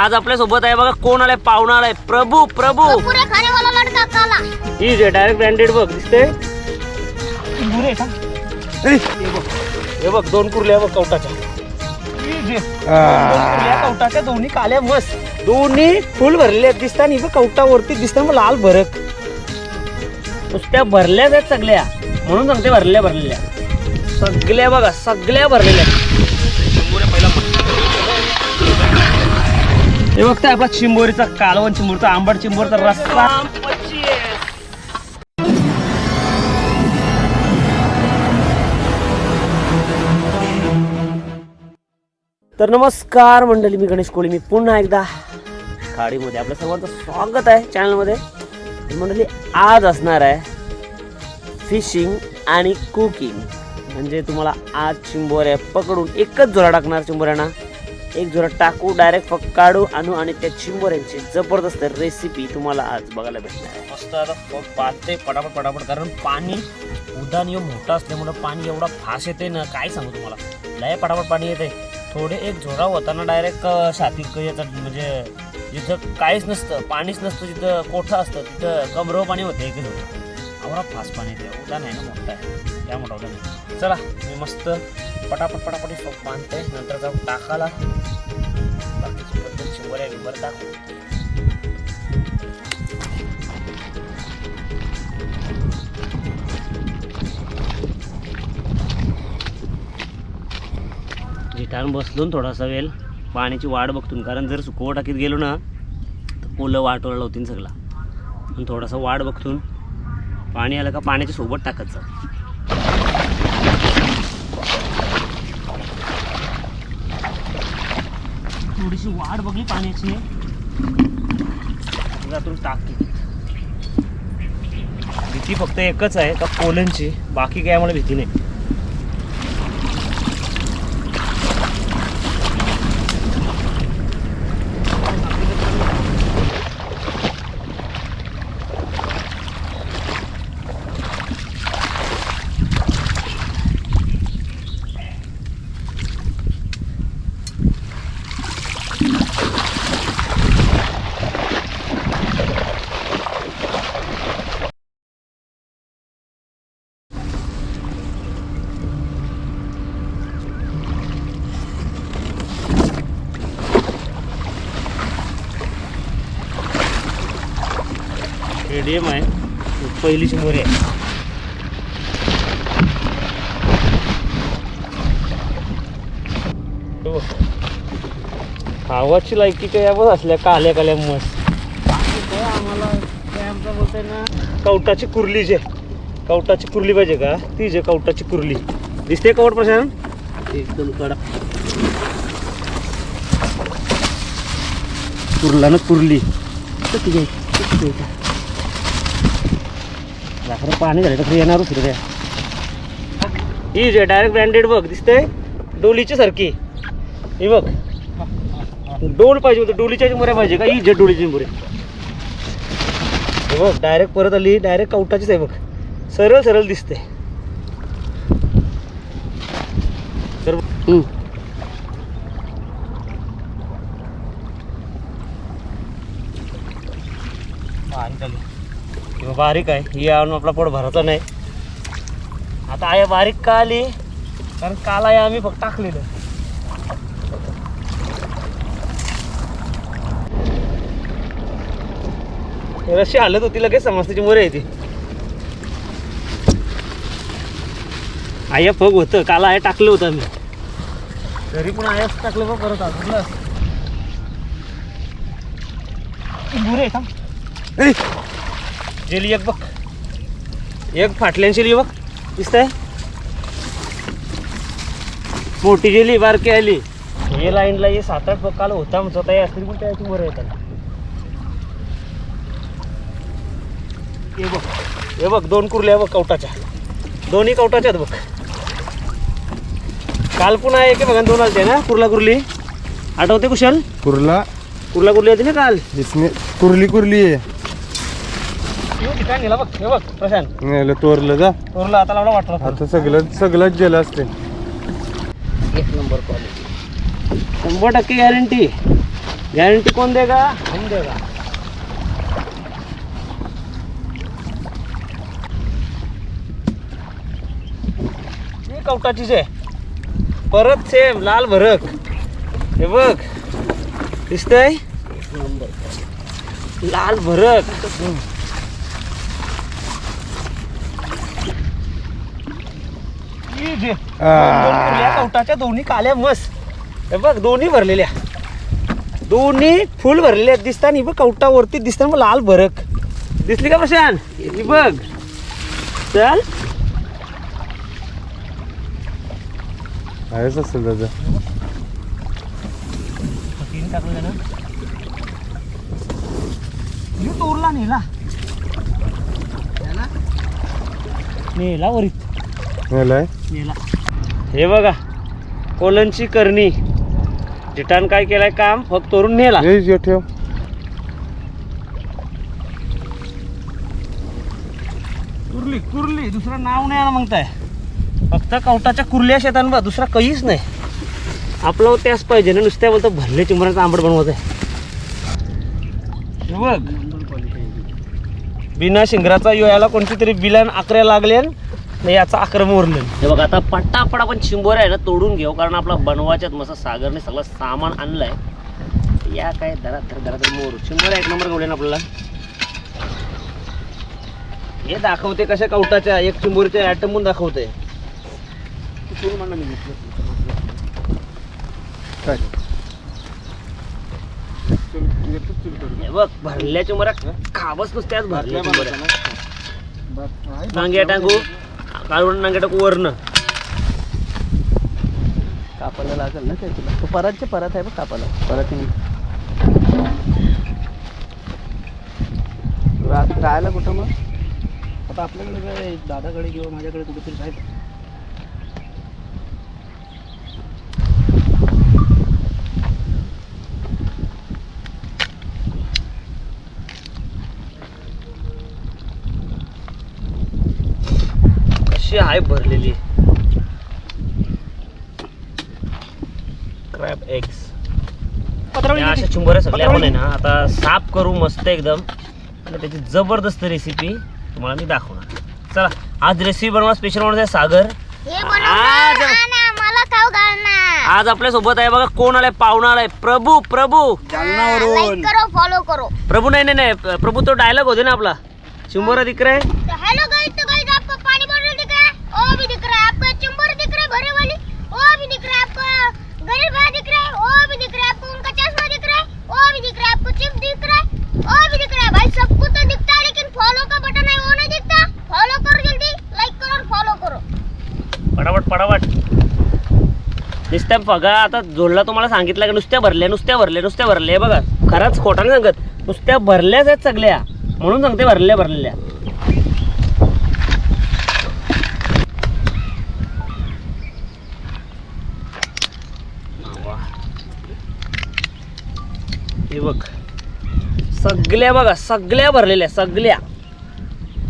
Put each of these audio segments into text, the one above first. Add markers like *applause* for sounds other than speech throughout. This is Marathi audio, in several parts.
आज आपल्यासोबत आहे बघा कोण आलाय? पाहुणा आलाय. प्रभू प्रभू. पुरे खाने वाला लड़का काला ही जे डायरेक्ट ब्रँडेड बघ दिसते हे बघ हे बघ दोन कुर्ल्या बघ कवटाच्या. ही जे. दोन कुर्ल्या कवटाच्या दोन्ही काल्या मस्त. दोन्ही फुल भरलेल्या आहेत दिसतात आणि बघ कवटावरती दिसतात मग लाल भरक. नुसत्या भरल्याच आहेत सगळ्या. म्हणून सांगते भरलेल्या भरलेल्या सगळ्या बघा सगळ्या भरलेल्या आहेत. हे बघताय आपला चिंबोरीचा कालवण चिंबोरीचा आंबट चिंबोरीचा रस्ता तर नमस्कार मंडळी मी गणेश कोळी. मी पुन्हा एकदा खाडीमध्ये आपल्या सर्वांचं स्वागत आहे चॅनलमध्ये. मंडळी आज असणार आहे फिशिंग आणि कुकिंग म्हणजे तुम्हाला आज चिंबोऱ्या पकडून एकच जोरा टाकणार चिंबोऱ्यांना. एक जोरा टाकू डायरेक्ट फक्त काढू आणू आणि त्या चिंबोऱ्यांची जबरदस्त रेसिपी तुम्हाला आज बघायला भेटणार आहे. मस्त आता पाहते पटापट पटापट कारण पाणी उदान येऊ मोठा असल्यामुळं पाणी एवढा फास्ट येते ना काय सांगू तुम्हाला? लय पटापट पाणी येते थोडे एक झोरा होताना डायरेक्ट छाती क- येतात म्हणजे जिथं काहीच नसतं पाणीच नसतं जिथं कोठं असतं तिथं कमरव पाणी होतं एक झोरा एवढा फास्ट पाणी येते उदान आहे ना मोठा आहे. त्या मोठा आहे चला मी मस्त पटापट पटापट बांधते नंतर जाऊ टाकाला बाकीची पद्धत शंभर आहे टाकू. जिठान बसलो थोडासा वेळ. पाण्याची वाट बघतून कारण जर सुकवं टाकीत गेलो ना तर पोलं वाटोला लावतील सगळा. पण थोडासा वाट बघतून पाणी आलं का पाण्याच्या सोबत टाकत जा. थोडीशी वाढ बघली पाण्याची. त्यातून टाकी. भीती फक्त एकच आहे का पोलनची? बाकी काय आम्हाला भीती नाही. मीडियम आहे. पहिली शंभर आहे. हो. आवाजची लायकी काय यावर असल्या काल्या काल्या मस्त. आम्हाला काय आमचं बोलतंय ना कवटाची कुर्ली जे. कवटाची कुर्ली पाहिजे का? ती जे कवटाची कुर्ली. दिसते कवट प्रशांत? एकदम कडा कुर्ला ना कुर्ली. किती घ्यायची? किती पाणी झालं तर येणार फिरत्या ही जे डायरेक्ट ब्रँडेड बघ दिसतंय डोलीची सारखी. ही बघ. डोल पाहिजे होतं डोलीच्या मुऱ्या पाहिजे का? ही जे डोलीची मुरे. हे बघ डायरेक्ट परत आली डायरेक्ट कवटाचीच आहे बघ. सरळ सरळ दिसते तर हम्म. बारीक आली किंवा बारीक आहे. ही आणून आपला पोट भरायचा नाही. आता आहे बारीक का आली? कारण काल आहे आम्ही फक्त टाकलेलं. रशी हलत होती लगेच समजतेची मोरे येते आया फग होतं काल आहे टाकलं होतं आम्ही. तरी पण आयाच टाकलं बघ परत अजून बुरे का जेली एक बघ. एक फाटल्यान जेली बघ. दिसतंय? मोठी जेली बारकी आली. हे लाईनला हे सात आठ बघायला होता आमचा ताई असतील पण त्याची बरं येतात हे बघ. हे बघ दोन कुर्ल्या बघ कवटाच्या. दोन्ही कवटाच्यात बघ. काल पुन्हा एक बघा दोन आलते ना कुर्ला कुर्ली. आठवते कुशल? कुर्ला. कुर्ला कुर्ली होती ना काल? इसमें कुर्ली कुर्ली आहे. ठिकाण गेला बघ हे बघ प्रशांत. नेलं तोरलं जा. कुर्ला आता लावला वाटला आता सगळं सगळंच गेलं असते. एक नंबर क्वालिटी शंभर टक्के गॅरंटी गॅरंटी कोण देगा? हम देगा. ही कवटाचीच आहे. परत सेम लाल भरक. हे बघ. दिसतंय? लाल भरक ही जे. दोन दोन कुर्ल्या कवटाच्या दोन्ही काल्या मस्त. हे बघ दोन्ही भरलेल्या. दोन्ही फुल भरलेले आहेत दिसता नाही बघ कवटा वरती दिसता मग लाल भरक. दिसली का प्रशांत? ही बघ. चल. आहेच असेल दादा टाकलं ना तोरला नेला. नेला. वरीत. मेलाय नेला. हे बघा कोलनची करणी. जिटान काय केलंय? काम फक्त तोरून नेला. ठेव. कुर्ली कुर्ली. दुसरं नाव नाही आलं म्हणताय. फक्त कवटाच्या कुर्ल्या शेतान बा दुसरा काहीच नाही. आपलं त्याच पाहिजे ना नुसत्या बोलतो भरले चिंबराचा आंबट बनवत आहे. हे बघ. बिना शिंगराचा यो याला कोणती तरी बिलान आकऱ्या लागले नाही याचा आक्रम उरले हे बघ आता पट्टापट आपण चिंबोऱ्या आहे ना तोडून घेऊ. कारण आपला बनवायच्यात मस्त सागरने सगळं सामान आणलंय. या काय दरात धर दरात धर मोर. चिंबोऱ्या एक नंबर गवले ना आपल्याला? हे दाखवते कशा कवटाच्या एक चिंबोरीच्या ॲटमून दाखवते. काय? हे बघ भरल्या चिंबोऱ्या खावच नुसत्याच भरल्या चिंबोऱ्या. नांग्या टाकू काढून नांग्या कापायला लागेल ना ते तुला तो परतचे परत आहे बघ कापायला. परत राहायला कुठं मग? आता आपल्याकडे काय दादाकडे किंवा माझ्याकडे कुठेतरी राहायचं कशी आहे भरलेली. क्रॅब एग्स या अशा चिंबोऱ्या सगळ्या आहे ना. आता साफ करू मस्त एकदम. आणि त्याची जबरदस्त रेसिपी तुम्हाला मी दाखवणार. चला आज रेसिपी बनवा स्पेशल आहे सागर. आज- आज आपल्यासोबत आहे बघा कोण आलाय पाहुणा आलाय. प्रभू प्रभू. लाईक करो फॉलो करो. प्रभू नाही नाही नाही. प्रभू तो डायलॉग होते ना आपला. चिंबोरा दिख रहा है तो हेलो गाइस तो गाइस आपको पानी बोतल दिख रहा है वो भी दिख रहा है आपको चुम्बर दिख वाली वो भी दिख रहा है आपको। गरीब भाई दिख रहा है वो भी दिख रहा है आपको। उनका चश्मा दिख रहा है वो भी दिख रहा है आपको। चिप दिख रहा है वो भी दिख रहा है। भाई सबको तो दिखता है लेकिन फॉलो का बटन है वो नहीं दिखता। फॉलो करो जल्दी लाइक करो और फॉलो करो। पटापट पटापट नुसत्या बघा आता जोडला तुम्हाला सांगितलं की नुसत्या भरल्या नुसत्या भरल्या नुसत्या भरल्या. बघा खरंच खोटा नाही सांगत. नुसत्या भरल्याच आहेत सगळ्या. म्हणून सांगते भरल्या भरलेल्या हे बघ सगळ्या बघा सगळ्या भरलेल्या सगळ्या.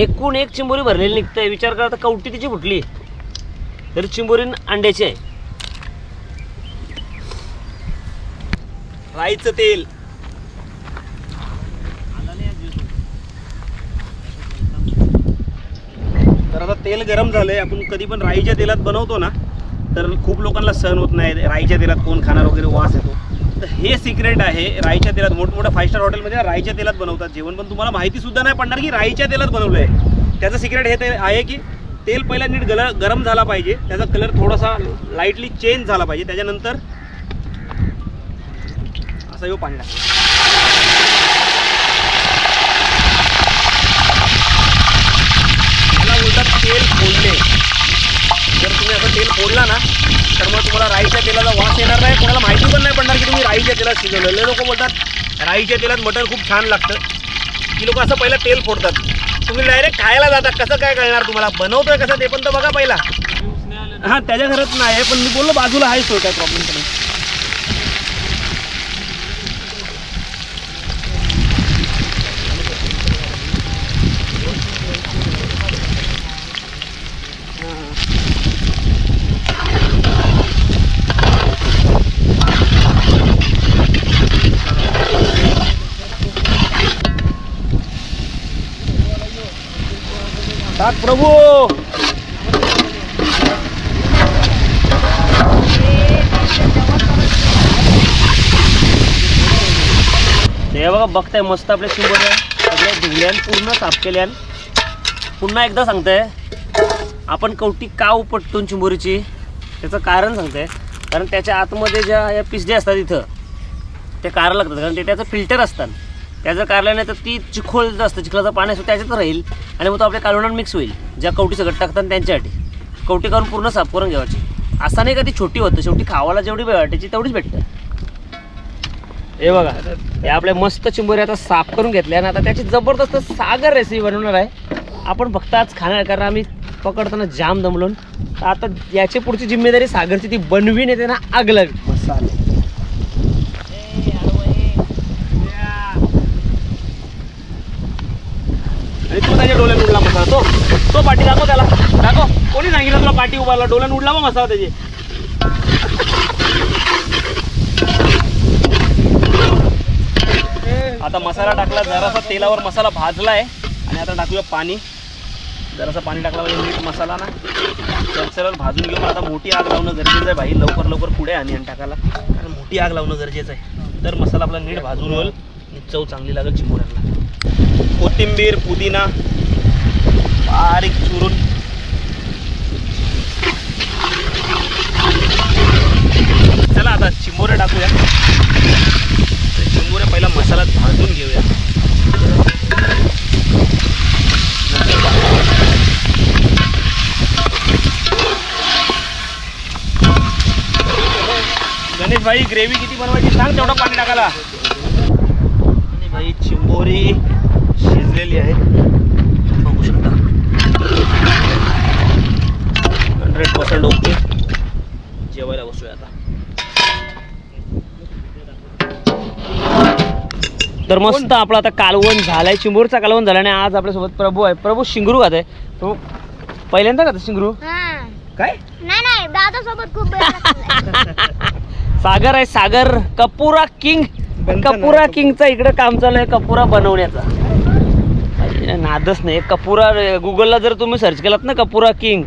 एकूण एक चिंबोरी भरलेली निघतंय. विचार करा आता कवटी तिची फुटली. तर चिंबोरी अंड्याची आहे. राईचं तेल. तर आता तेल गरम झालंय. आपण कधी पण राईच्या तेलात बनवतो ना तर खूप लोकांना सहन होत नाही. राईच्या तेलात कोण खाणार वगैरे वास येतो. तर हे सिक्रेट आहे. राईच्या तेलात मोठमोठ्या फाय स्टार हॉटेलमध्ये राईच्या तेलात बनवतात जेवण. पण तुम्हाला माहिती सुद्धा नाही पडणार की राईच्या तेलात बनवलं आहे त्याचं सिक्रेट हे ते आहे की तेल पहिला नीट गल गरम झाला पाहिजे. त्याचा कलर थोडासा लाईटली चेंज झाला पाहिजे. त्याच्यानंतर असा येऊ पाणी टाकायचं. बोलतात तेल फोडले जर तुम्ही असं तेल फोडला ना तर मग तुम्हाला राईच्या तेलाचा वास येणार नाही. कोणाला माहिती पण नाही पडणार की तुम्ही राईच्या तेलात शिजवलं. लोक बोलतात राईच्या तेलात मटण खूप छान लागतं. की लोक असं पहिलं तेल फोडतात. तुम्ही डायरेक्ट खायला जाता कसं काय कळणार तुम्हाला? बनवतोय कसं ते पण तर बघा पहिला. हां त्याच्या घरात नाही पण मी बोललो बाजूला आहे सोय काय प्रॉब्लेम सात प्रभू! हे बघा बघताय मस्त आपल्या शिंबर सगळ्या धुल्यान पूर्ण साफ केल्यान. पुन्हा एकदा सांगताय आपण कवटी का उपटतो चिंबोरीची? त्याचं कारण सांगताय. कारण त्याच्या आतमध्ये ज्या या पिसड्या असतात इथं ते कार लागतात. कारण ते त्याचं फिल्टर असतात. त्याचं कारल्याने तर ती चिखोल जे असतं चिखलाचं पाणी असतं त्याच्यात राहील. आणि मग तो आपल्या कालवणात मिक्स होईल. ज्या कवटी सगळं टाकतात त्यांच्यासाठी. कवटी करून पूर्ण साफ करून घ्यावाची असं नाही का ती छोटी होतं शेवटी खावाला जेवढी वाटायची तेवढीच भेटतं. हे बघा हे आपल्या मस्त चिंबोरी आता साफ करून घेतल्या आणि आता त्याची जबरदस्त सागर रेसिपी बनवणार आहे. आपण फक्त आज खाणार कारण आम्ही पकडताना जाम दमलून तर आता याची पुढची जिम्मेदारी सागरची ती बनवीन येते ना आगलग मसाले आणि तू त्याच्या डोल्यात उडला मसाला. तो तो पाठी दाखव त्याला. दाखव. कोणी सांगितलं तुला पाठी उभारला? डोल्यात उडला मग मसाला त्याची. आता मसाला टाकला जरासा तेलावर मसाला भाजला आहे आणि आता टाकूया पाणी. जरासा पाणी टाकला म्हणजे मीठ मसाला ना. सरसरल भाजून घेऊन आता मोठी आग लावणं गरजेचं आहे भाई लवकर लवकर पुढे आणि आणि टाकायला. कारण मोठी आग लावणं गरजेचं आहे. तर मसाला आपला नीट भाजून होईल. आणि चव चांगली लागेल चिमुऱ्याला. कोथिंबीर पुदिना बारीक चुरून. चला आता चिमोरे टाकूया. चिमोरे पहिला मसाला भाजून घेऊया. गणेश भाई ग्रेव्ही किती बनवायची सांग तेवढं पाणी टाकायला. भाई चिंबोरी शिजलेली आहे बघू शकता हंड्रेड पर्सेंट ओके जेवायला बसूया आता. तर मस्त आपलं आता कालवण झालाय चिंबूरचा कालवण झाला आणि आज आपल्यासोबत प्रभू आहे. प्रभू शिंगरू खात. आहे प्रभू पहिल्यांदा खात शिंगरू? हा. काय? नाही नाही दादा सोबत खूप वेळ लागलाय. *laughs* सागर आहे सागर. कपुरा किंग. कपुरा किंगचा इकडे काम चालू आहे कपुरा बनवण्याचा. नादच नाही. कपुरा गुगलला जर तुम्ही सर्च केलात ना कपुरा किंग.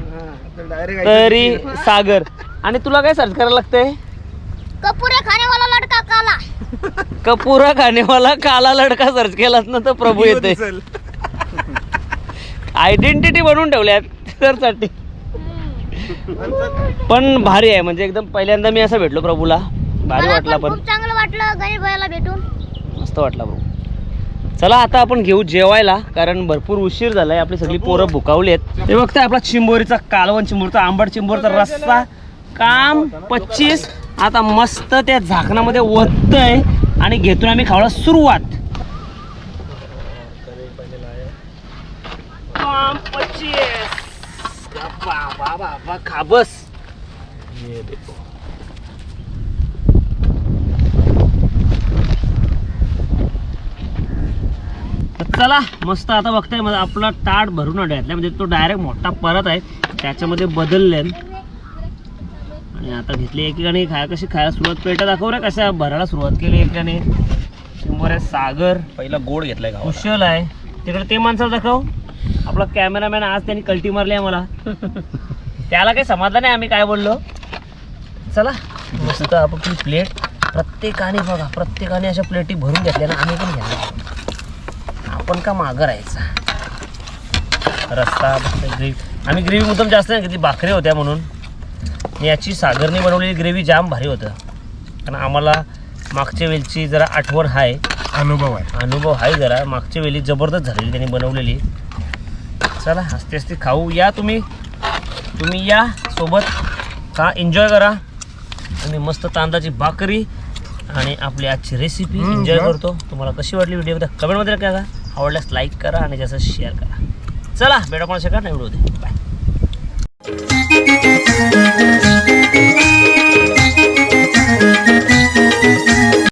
तरी सागर. आणि तुला काय सर्च करायला लागतंय? कपुरे खाने वाला लडका काला. कपुरा खानेवाला काला लडका सर्च केलात ना तर प्रभू येते आयडेंटिटी बनवून ठेवल्यात त्यासाठी पण भारी आहे म्हणजे एकदम पहिल्यांदा मी असं भेटलो प्रभूला. भारी वाटला पण खूप चांगलं वाटलं गणेश भाईला भेटून. मस्त वाटला भाऊ. चला आता आपण घेऊ जेवायला कारण भरपूर उशीर झालाय आपली सगळी पोरं भुकावली आहेत. हे बघताय आपला चिंबोरीचा कालवण चिंबोरीचा आंबट चिंबोरीचा रस्सा. काम पच्चीस. आता मस्त त्या झाकणामध्ये ओततंय आणि घेतून आम्ही खावला सुरुवात. काम पच्चीस बा बा बा बा खा बस तर चला मस्त आता बघताय मला आपला ताट भरून घातला म्हणजे तो डायरेक्ट मोठा परत आहे. त्याच्यामध्ये बदलले आणि आता घेतली एकेकाने खाय कशी खायला सुरुवात पेटा दाखव रे कशा भरायला सुरुवात केली एकाने शंभर आहे सागर. पहिला गोड घेतलाय कुशल आहे. तिकडे ते माणसाला दाखव. आपला कॅमेरामॅन आज त्यांनी कल्टी मारली आहे मला. त्याला काही समाधान नाही आम्ही काय बोललो. चला. मस्त आपण प्लेट प्रत्येकाने बघा. प्रत्येकाने अशा प्लेटी भरून घेतल्या ना आम्ही पण घ्या आपण का मागं राहायचा? रस्ता ग्रेव्ही. आम्ही ग्रेव्ही मुद्दाम जास्त नाही घेतली भाकरी होत्या म्हणून. आणि याची सागरने बनवलेली ग्रेव्ही जाम भारी होतं. कारण आम्हाला मागच्या वेळची जरा आठवण आहे अनुभव आहे. अनुभव आहे जरा. मागच्या वेळी जबरदस्त झालेली त्यांनी बनवलेली. चला हसते हसते खाऊ. या तुम्ही. तुम्ही या सोबत. खा एन्जॉय करा. आम्ही मस्त तांदळाची भाकरी आणि आपली आजची रेसिपी एन्जॉय. करतो. तुम्हाला कशी वाटली व्हिडिओ कमेंटमध्ये करा आवडल्यास लाईक करा आणि जास्त शेअर करा. चला भेटा कोणाच्या का नाही उडू दे बाय